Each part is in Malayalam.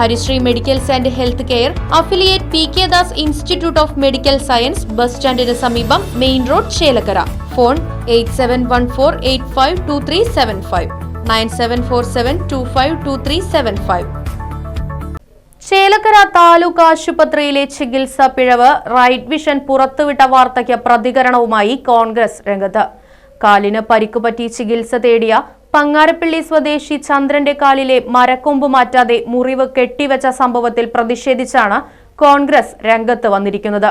Harisree medicals and health care affiliate P K Das institute of medical science bus സ്റ്റാൻഡിന് സമീപം main road Chelakkara. Phone eight seven one four eight five two three seven five. Nine seven four seven two five two three seven five. Chelakkara taluk ആശുപത്രിയിലെ ചികിത്സ പിഴവ് റൈറ്റ് വിഷൻ പുറത്തുവിട്ട വാർത്തയ്ക്ക് പ്രതികരണവുമായി കോൺഗ്രസ് രംഗത്ത്. കാലിന് പരിക്കുപറ്റി ചികിത്സ തേടിയ പങ്ങാരപ്പള്ളി സ്വദേശി ചന്ദ്രന്റെ കാലിലെ മരക്കൊമ്പ് മാറ്റാതെ മുറിവ് കെട്ടിവെച്ച സംഭവത്തിൽ പ്രതിഷേധിച്ചാണ് കോൺഗ്രസ് രംഗത്ത് വന്നിരിക്കുന്നത്.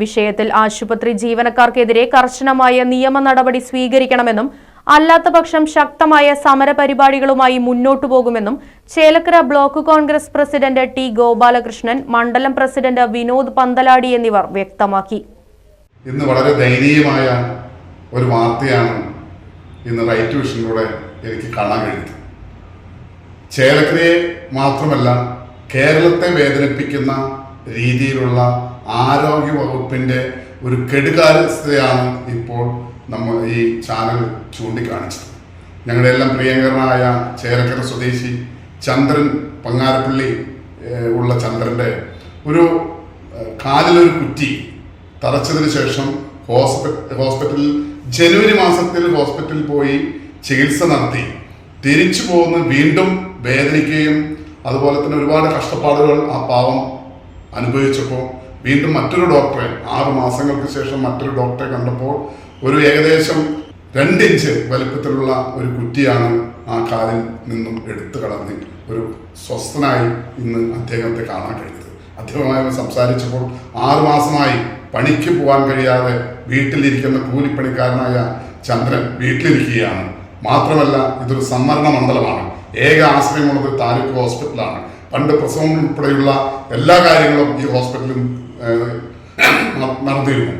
വിഷയത്തിൽ ആശുപത്രി ജീവനക്കാർക്കെതിരെ കർശനമായ നിയമ നടപടി സ്വീകരിക്കണമെന്നും അല്ലാത്തപക്ഷം ശക്തമായ സമരപരിപാടികളുമായി മുന്നോട്ടു പോകുമെന്നും Chelakkara block congress president T Gopalakrishnan മണ്ഡലം പ്രസിഡന്റ് വിനോദ് പന്തലാടി എന്നിവർ വ്യക്തമാക്കി. ഇന്ന് വളരെ ദയനീയമായ ഒരു വാർത്തയാണ് ഇന്ന് റൈറ്റ് വിഷനിലൂടെ എനിക്ക് കാണാൻ കഴിഞ്ഞത് ചേലക്കരയെ മാത്രമല്ല കേരളത്തെ വേദനിപ്പിക്കുന്ന രീതിയിലുള്ള ആരോഗ്യ വകുപ്പിന്റെ ഒരു കെടുകാര്യസ്ഥതയാണ് ഇപ്പോൾ നമ്മൾ ഈ ചാനൽ ചൂണ്ടിക്കാണിച്ചത്. ഞങ്ങളുടെ എല്ലാം പ്രിയങ്കരനായ ചേലക്കര സ്വദേശി ചന്ദ്രൻ പങ്ങാരപ്പള്ളി ഉള്ള ചന്ദ്രന്റെ ഒരു കാലിലൊരു കുറ്റി തറച്ചതിന് ശേഷം ഹോസ്പിറ്റൽ ഹോസ്പിറ്റലിൽ ജനുവരി മാസത്തിൽ ഹോസ്പിറ്റലിൽ പോയി ചികിത്സ നടത്തി. തിരിച്ചു പോകുന്ന വീണ്ടും വേദനിക്കുകയും അതുപോലെ തന്നെ ഒരുപാട് കഷ്ടപ്പാടുകൾ ആ പാവം അനുഭവിച്ചപ്പോൾ വീണ്ടും മറ്റൊരു ഡോക്ടറെ ആറ് മാസങ്ങൾക്ക് ശേഷം മറ്റൊരു ഡോക്ടറെ കണ്ടപ്പോൾ ഒരു ഏകദേശം രണ്ട് ഇഞ്ച് വലിപ്പത്തിലുള്ള ഒരു കുറ്റിയാണ് ആ കാലിൽ നിന്നും എടുത്തു കളഞ്ഞ് ഒരു സ്വസ്ഥനായി ഇന്ന് അദ്ദേഹത്തെ കാണാൻ കഴിഞ്ഞത്. അദ്ദേഹവുമായി സംസാരിച്ചപ്പോൾ ആറു മാസമായി പണിക്ക് പോകാൻ കഴിയാതെ വീട്ടിലിരിക്കുന്ന കൂലിപ്പണിക്കാരനായ ചന്ദ്രൻ വീട്ടിലിരിക്കുകയാണ്. മാത്രമല്ല ഇതൊരു സംവരണ മണ്ഡലമാണ്. ഏക ആശ്രയമുള്ളത് താലൂക്ക് ഹോസ്പിറ്റലാണ്. പണ്ട് പ്രസവം ഉൾപ്പെടെയുള്ള എല്ലാ കാര്യങ്ങളും ഈ ഹോസ്പിറ്റലിൽ നടത്തിയിരുന്നു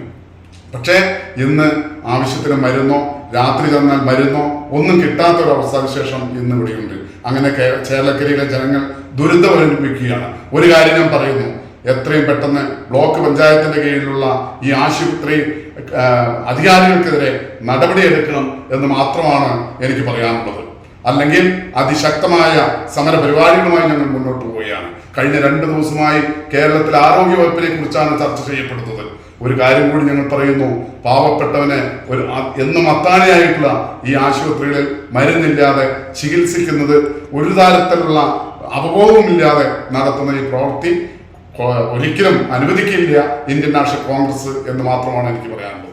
പക്ഷേ ഇന്ന് ആവശ്യത്തിന് മരുന്നോ രാത്രി ചെന്നാൽ മരുന്നോ ഒന്നും കിട്ടാത്ത ഒരു അവസ്ഥാവിശേഷം ഇന്ന് ഇവിടെയുണ്ട് അങ്ങനെ ചേലക്കരയിലെ ജനങ്ങൾ ദുരിതമനുഭവിക്കുകയാണ് ഒരു കാര്യം ഞാൻ പറയുന്നു. എത്രയും പെട്ടെന്ന് ബ്ലോക്ക് പഞ്ചായത്തിന്റെ കീഴിലുള്ള ഈ ആശുപത്രി അധികാരികൾക്കെതിരെ നടപടിയെടുക്കണം എന്ന് മാത്രമാണ് എനിക്ക് പറയാനുള്ളത്. അല്ലെങ്കിൽ അതിശക്തമായ സമര പരിപാടികളുമായി ഞങ്ങൾ മുന്നോട്ട് പോവുകയാണ്. കഴിഞ്ഞ രണ്ട് ദിവസമായി കേരളത്തിലെ ആരോഗ്യ വകുപ്പിനെ കുറിച്ചാണ് ചർച്ച ചെയ്യപ്പെടുന്നത്. ഒരു കാര്യം കൂടി ഞങ്ങൾ പറയുന്നു പാവപ്പെട്ടവനെ ഒരു എന്നും അത്താണിയായിട്ടുള്ള ഈ ആശുപത്രികളിൽ മരുന്നില്ലാതെ ചികിത്സിക്കുന്നത് ഒരു തരത്തിലുള്ള അവബോധമില്ലാതെ നടത്തുന്ന ഈ പ്രവൃത്തി ഒരിക്കലും അനുവദിക്കില്ല ഇന്ത്യൻ നാഷണൽ കോൺഗ്രസ് എന്ന് മാത്രമാണ് എനിക്ക് പറയാനുള്ളത്.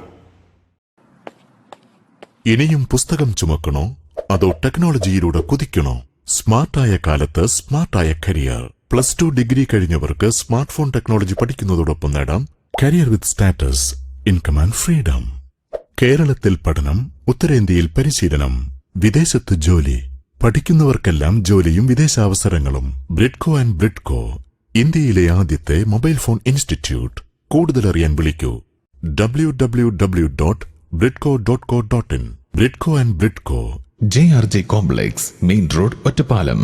ഇനിയും പുസ്തകം ചുമക്കണോ? അതോ ടെക്നോളജിയിലൂടെ കുതിക്കണോ? സ്മാർട്ടായ കാലത്ത് സ്മാർട്ടായ കരിയർ. പ്ലസ് ടു ഡിഗ്രി കഴിഞ്ഞവർക്ക് സ്മാർട്ട് ഫോൺ ടെക്നോളജി പഠിക്കുന്നതോടൊപ്പം നേടാം career with status income and freedom. കേരളത്തിൽ പഠനം ഉത്തരേന്ത്യയിൽ പരിശീലനം വിദേശത്ത് ജോലി. പഠിക്കുന്നവർക്കെല്ലാം ജോലിയും വിദേശാവസരങ്ങളും. ബ്രിഡ്കോ ആൻഡ് ബ്രിഡ്കോ. ഇന്ത്യയിലെ ആദ്യത്തെ മൊബൈൽ ഫോൺ ഇൻസ്റ്റിറ്റ്യൂട്ട്. കൂടുതൽ അറിയാൻ വിളിക്കൂ. W W W dot Bridco dot co dot in Bridco and Bridco J R J complex main road Ottapalam